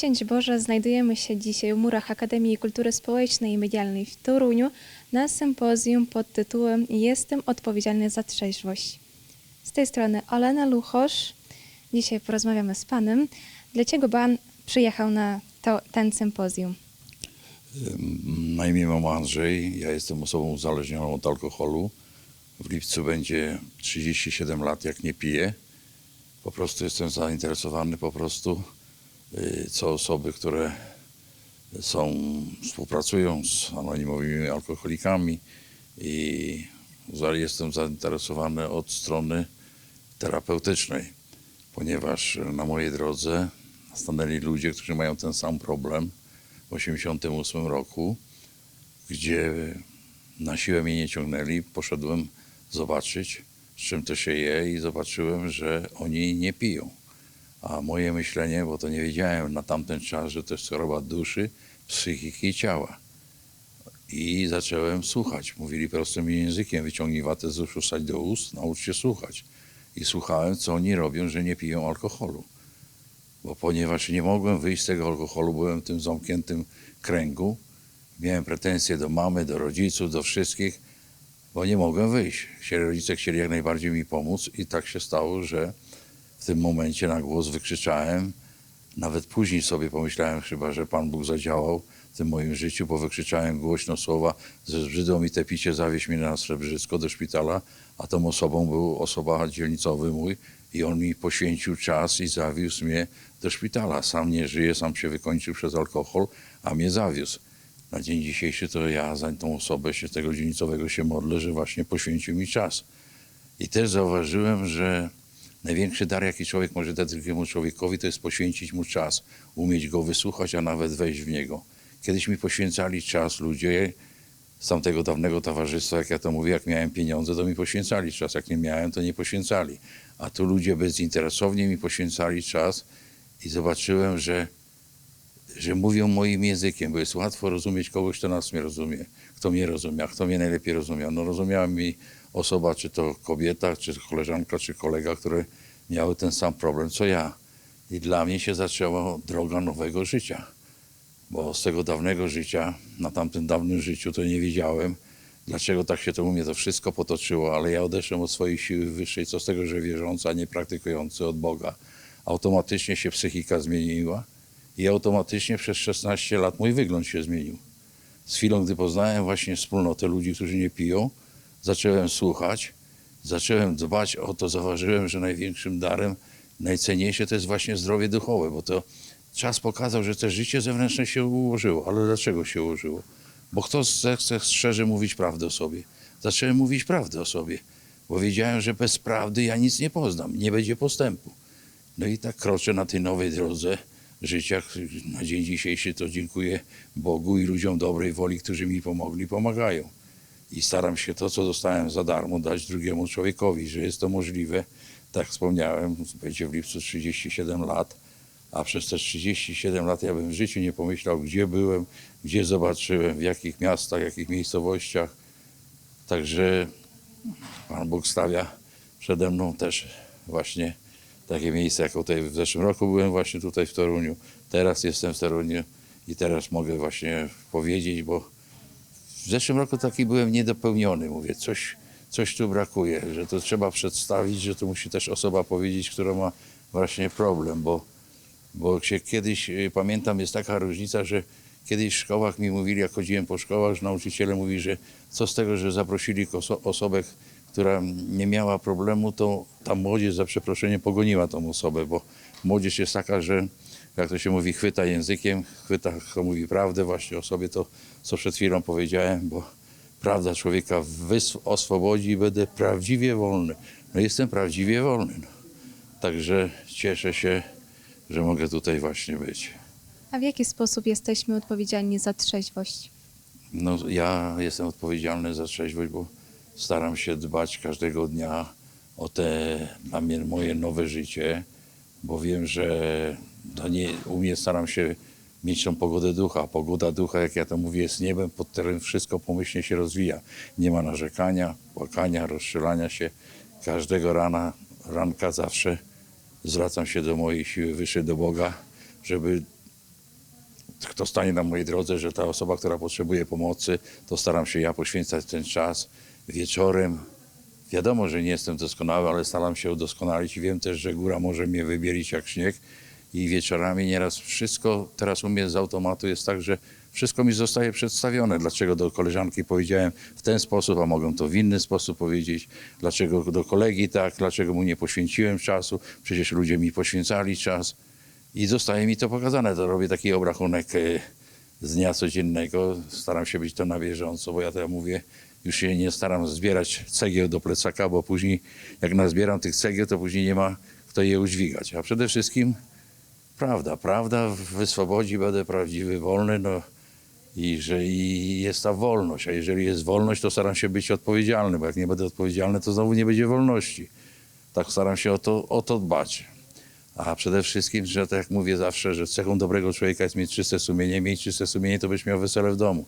Szczęść Boże, znajdujemy się dzisiaj w murach Akademii Kultury Społecznej i Medialnej w Toruniu na sympozjum pod tytułem Jestem odpowiedzialny za trzeźwość. Z tej strony Olena Luchosz. Dzisiaj porozmawiamy z Panem. Dlaczego Pan przyjechał na to, ten sympozjum? Na imię mam Andrzej, ja jestem osobą uzależnioną od alkoholu. W lipcu będzie 37 lat, jak nie piję. Po prostu jestem zainteresowany po prostu, co osoby, które są, współpracują z anonimowymi alkoholikami i jestem zainteresowany od strony terapeutycznej, ponieważ na mojej drodze stanęli ludzie, którzy mają ten sam problem w 1988 roku, gdzie na siłę mnie nie ciągnęli. Poszedłem zobaczyć, z czym to się je i zobaczyłem, że oni nie piją. A moje myślenie, bo to nie wiedziałem na tamten czas, że to jest choroba duszy, psychiki i ciała. I zacząłem słuchać. Mówili prostym językiem, wyciągnij watę z uszu, sadź do ust, naucz się słuchać. I słuchałem, co oni robią, że nie piją alkoholu bo ponieważ nie mogłem wyjść z tego alkoholu, byłem w tym zamkniętym kręgu. Miałem pretensje do mamy, do rodziców, do wszystkich, bo nie mogłem wyjść. Rodzice chcieli jak najbardziej mi pomóc i tak się stało, że w tym momencie na głos wykrzyczałem. Nawet później sobie pomyślałem chyba, że Pan Bóg zadziałał w tym moim życiu, bo wykrzyczałem głośno słowa, że zbrzydło mi te picie, zawieź mnie na Srebrzycko do szpitala, a tą osobą był osoba dzielnicowy mój i on mi poświęcił czas i zawiózł mnie do szpitala. Sam nie żyje, sam się wykończył przez alkohol, a mnie zawiózł. Na dzień dzisiejszy to ja za tą osobę się tego dzielnicowego się modlę, że właśnie poświęcił mi czas. I też zauważyłem, że największy dar, jaki człowiek może dać drugiemu człowiekowi, to jest poświęcić mu czas, umieć go wysłuchać, a nawet wejść w niego. Kiedyś mi poświęcali czas ludzie z tamtego dawnego towarzystwa, jak ja to mówię, jak miałem pieniądze, to mi poświęcali czas, jak nie miałem, to nie poświęcali. A tu ludzie bezinteresownie mi poświęcali czas i zobaczyłem, że, że mówią moim językiem, bo jest łatwo rozumieć kogoś, kto nas nie rozumie, kto mnie rozumie, a kto mnie najlepiej rozumiał. No rozumiała mi osoba, czy to kobieta, czy koleżanka, czy kolega, które miały ten sam problem, co ja. I dla mnie się zaczęła droga nowego życia bo z tego dawnego życia, na tamtym dawnym życiu, to nie wiedziałem, dlaczego tak się to u mnie to wszystko potoczyło, ale ja odeszłem od swojej siły wyższej, co z tego, że wierzący, a nie praktykujący od Boga. Automatycznie się psychika zmieniła i automatycznie przez 16 lat mój wygląd się zmienił. Z chwilą, gdy poznałem właśnie wspólnotę ludzi, którzy nie piją, zacząłem słuchać, zacząłem dbać o to, zauważyłem, że największym darem, najcenniejsze to jest właśnie zdrowie duchowe, bo to czas pokazał, że te życie zewnętrzne się ułożyło. Ale dlaczego się ułożyło? Bo kto zechce szczerze mówić prawdę o sobie? Zacząłem mówić prawdę o sobie, bo wiedziałem, że bez prawdy ja nic nie poznam, nie będzie postępu. No i tak kroczę na tej nowej drodze życia. Na dzień dzisiejszy to dziękuję Bogu i ludziom dobrej woli, którzy mi pomogli, pomagają. I staram się to, co dostałem za darmo, dać drugiemu człowiekowi, że jest to możliwe. Tak wspomniałem, będzie w lipcu 37 lat a przez te 37 lat ja bym w życiu nie pomyślał, gdzie byłem, gdzie zobaczyłem, w jakich miastach, w jakich miejscowościach. Także Pan Bóg stawia przede mną też właśnie takie miejsce, jak tutaj w zeszłym roku byłem właśnie tutaj w Toruniu. Teraz jestem w Toruniu i teraz mogę właśnie powiedzieć, bo w zeszłym roku taki byłem niedopełniony. Mówię, coś, coś tu brakuje, że to trzeba przedstawić, że to musi też osoba powiedzieć, która ma właśnie problem, bo bo się kiedyś, y, pamiętam, jest taka różnica, że kiedyś w szkołach mi mówili, jak chodziłem po szkołach, że nauczyciele mówili, że co z tego, że zaprosili oso- osobę, która nie miała problemu, to ta młodzież za przeproszeniem pogoniła tą osobę, bo młodzież jest taka, że jak to się mówi, chwyta językiem, chwyta, kto mówi prawdę właśnie o sobie, to co przed chwilą powiedziałem, bo prawda człowieka oswobodzi i będę prawdziwie wolny. No jestem prawdziwie wolny. No. Także cieszę się, że mogę tutaj właśnie być. A w jaki sposób jesteśmy odpowiedzialni za trzeźwość? No, ja jestem odpowiedzialny za trzeźwość, bo staram się dbać każdego dnia o te dla mnie moje nowe życie, bo wiem, że to nie, u mnie staram się mieć tą pogodę ducha. Pogoda ducha, jak ja to mówię, jest niebem, pod którym wszystko pomyślnie się rozwija. Nie ma narzekania, płakania, rozstrzelania się. Każdego rana, ranka zawsze zwracam się do mojej siły wyższej, do Boga, żeby kto stanie na mojej drodze, że ta osoba, która potrzebuje pomocy, to staram się ja poświęcać ten czas wieczorem. Wiadomo, że nie jestem doskonały, ale staram się udoskonalić wiem też, że góra może mnie wybielić jak śnieg i wieczorami nieraz wszystko, teraz u mnie z automatu jest tak, że wszystko mi zostaje przedstawione. Dlaczego do koleżanki powiedziałem w ten sposób, a mogę to w inny sposób powiedzieć. Dlaczego do kolegi tak, dlaczego mu nie poświęciłem czasu. Przecież ludzie mi poświęcali czas. I zostaje mi to pokazane. To robię taki obrachunek e, z dnia codziennego. Staram się być to na bieżąco, bo ja to ja mówię, już się nie staram zbierać cegieł do plecaka, bo później jak nazbieram tych cegieł, to później nie ma kto je udźwigać. A przede wszystkim prawda, prawda wyswobodzi, będę prawdziwy, wolny, no i że i jest ta wolność, a jeżeli jest wolność, to staram się być odpowiedzialny, bo jak nie będę odpowiedzialny, to znowu nie będzie wolności. Tak staram się o to, o to dbać. A przede wszystkim, że tak jak mówię zawsze, że cechą dobrego człowieka jest mieć czyste sumienie. Mieć czyste sumienie, to byś miał wesele w domu.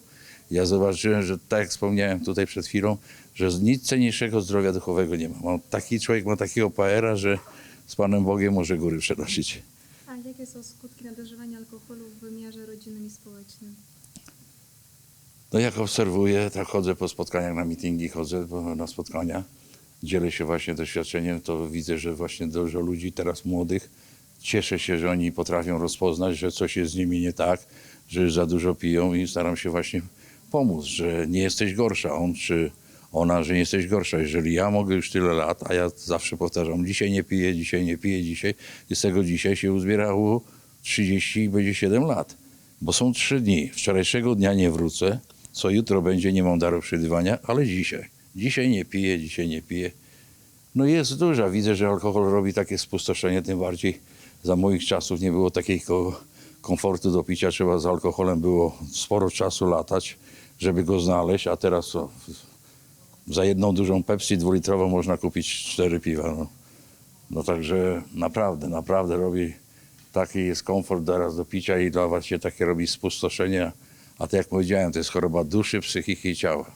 Ja zobaczyłem, że tak jak wspomniałem tutaj przed chwilą, że nic cenniejszego zdrowia duchowego nie ma. Taki człowiek ma takiego paera, że z Panem Bogiem może góry przenosić. A jakie są skutki nadużywania alkoholu w wymiarze rodzinnym i społecznym? No jak obserwuję, tak chodzę po spotkaniach na mityngi, chodzę na spotkania, dzielę się właśnie doświadczeniem, to widzę, że właśnie dużo ludzi teraz młodych, cieszę się, że oni potrafią rozpoznać, że coś jest z nimi nie tak, że już za dużo piją i staram się właśnie pomóc, że nie jesteś gorsza, on czy ona, że nie jesteś gorsza. Jeżeli ja mogę już tyle lat, a ja zawsze powtarzam, dzisiaj nie piję, dzisiaj nie piję, dzisiaj z tego dzisiaj się uzbierało 30 i będzie 7 lat. Bo są trzy dni. Wczorajszego dnia nie wrócę, co jutro będzie, nie mam daru przewidywania, ale dzisiaj. Dzisiaj nie piję, dzisiaj nie piję. No jest duża. Widzę, że alkohol robi takie spustoszenie, tym bardziej za moich czasów nie było takiego komfortu do picia. Trzeba z alkoholem było sporo czasu latać, żeby go znaleźć, a teraz za jedną dużą Pepsi dwulitrową można kupić cztery piwa. No, no także naprawdę, naprawdę robi taki jest komfort teraz do picia i dla was się takie robi spustoszenie. A tak jak powiedziałem, to jest choroba duszy, psychiki i ciała.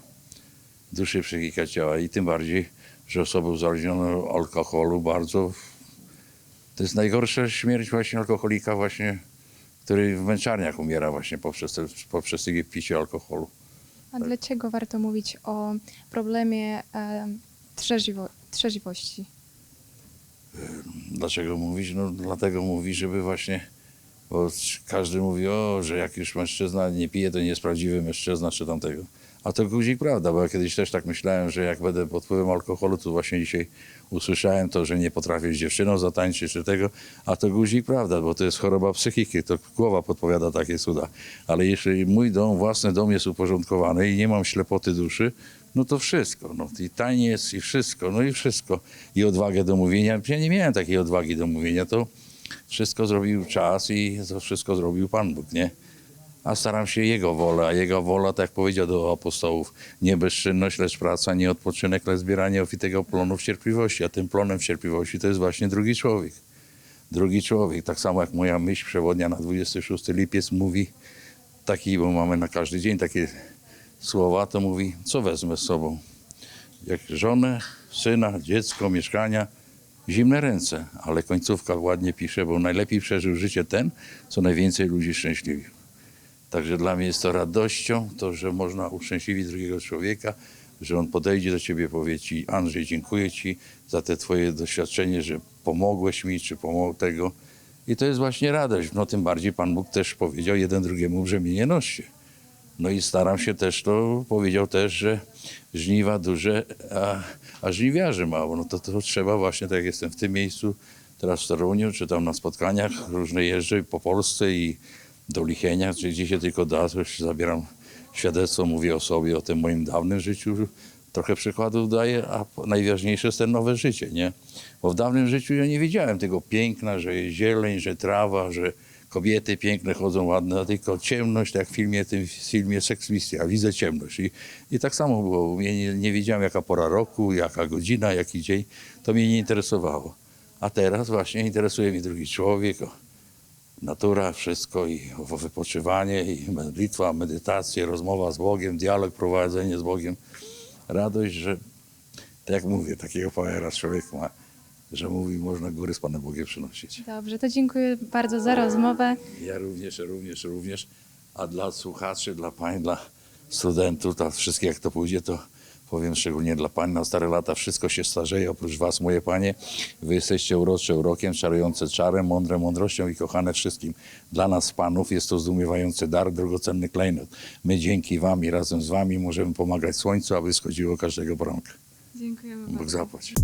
Duszy, psychika, ciała. I tym bardziej, że osoby uzależnione od alkoholu bardzo... To jest najgorsza śmierć właśnie alkoholika właśnie, który w męczarniach umiera właśnie poprzez, te, poprzez picie alkoholu. A dlaczego warto mówić o problemie e, trzeźwo, trzeźwości? Dlaczego mówisz? No dlatego mówi, żeby właśnie, bo każdy mówi, o, że jak już mężczyzna nie pije, to nie jest prawdziwy mężczyzna czy tamtego. A to guzik prawda, bo ja kiedyś też tak myślałem, że jak będę pod wpływem alkoholu, to właśnie dzisiaj usłyszałem to, że nie potrafię z dziewczyną zatańczyć czy tego, a to guzik prawda, bo to jest choroba psychiki, to głowa podpowiada takie cuda. Ale jeśli mój dom, własny dom jest uporządkowany i nie mam ślepoty duszy, no to wszystko. No, I taniec, i wszystko, no i wszystko. I odwagę do mówienia. Ja nie miałem takiej odwagi do mówienia, to wszystko zrobił czas i to wszystko zrobił Pan Bóg, nie? A staram się Jego wolę, a Jego wola, tak jak powiedział do apostołów, nie bezczynność, lecz praca, nie odpoczynek, lecz zbieranie ofitego plonu w cierpliwości. A tym plonem w cierpliwości to jest właśnie drugi człowiek. Drugi człowiek, tak samo jak moja myśl przewodnia na 26 lipiec mówi, taki, bo mamy na każdy dzień takie słowa, to mówi, co wezmę z sobą? Jak żonę, syna, dziecko, mieszkania, zimne ręce, ale końcówka ładnie pisze, bo najlepiej przeżył życie ten, co najwięcej ludzi szczęśliwił. Także dla mnie jest to radością, to, że można uszczęśliwić drugiego człowieka, że on podejdzie do ciebie, powie ci, Andrzej, dziękuję ci za te twoje doświadczenie, że pomogłeś mi, czy pomogł tego. I to jest właśnie radość. No tym bardziej Pan Bóg też powiedział jeden drugiemu brzemienie noście. No i staram się też, to powiedział też, że żniwa duże, a, a żniwiarzy mało. No to, to trzeba właśnie, tak jak jestem w tym miejscu, teraz w Toruniu, czy tam na spotkaniach różne jeżdżę po Polsce i do Lichenia, czy gdzie się tylko da, to już zabieram świadectwo, mówię o sobie, o tym moim dawnym życiu. Trochę przykładów daję, a najważniejsze jest ten nowe życie, nie? Bo w dawnym życiu ja nie wiedziałem tego piękna, że jest zieleń, że trawa, że kobiety piękne chodzą ładne, a tylko ciemność, tak jak w filmie, tym filmie Sex Misty, a widzę ciemność. I, I tak samo było. mnie nie, nie wiedziałem, jaka pora roku, jaka godzina, jaki dzień. To mnie nie interesowało. A teraz właśnie interesuje mnie drugi człowiek, natura, wszystko i wypoczywanie, i modlitwa, medytacje, rozmowa z Bogiem, dialog, prowadzenie z Bogiem. Radość, że tak jak mówię, takiego powera człowiek ma, że mówi, można góry z Panem Bogiem przynosić. Dobrze, to dziękuję bardzo za rozmowę. Ja również, również, również. A dla słuchaczy, dla pań, dla studentów, to wszystkie jak to pójdzie, to powiem szczególnie dla pań, na stare lata wszystko się starzeje, oprócz was, moje panie. Wy jesteście urocze urokiem, czarujące czarem, mądre mądrością i kochane wszystkim. Dla nas, panów, jest to zdumiewający dar, drogocenny klejnot. My dzięki wam i razem z wami możemy pomagać słońcu, aby schodziło każdego poranka. Dziękujemy Bóg zapłać.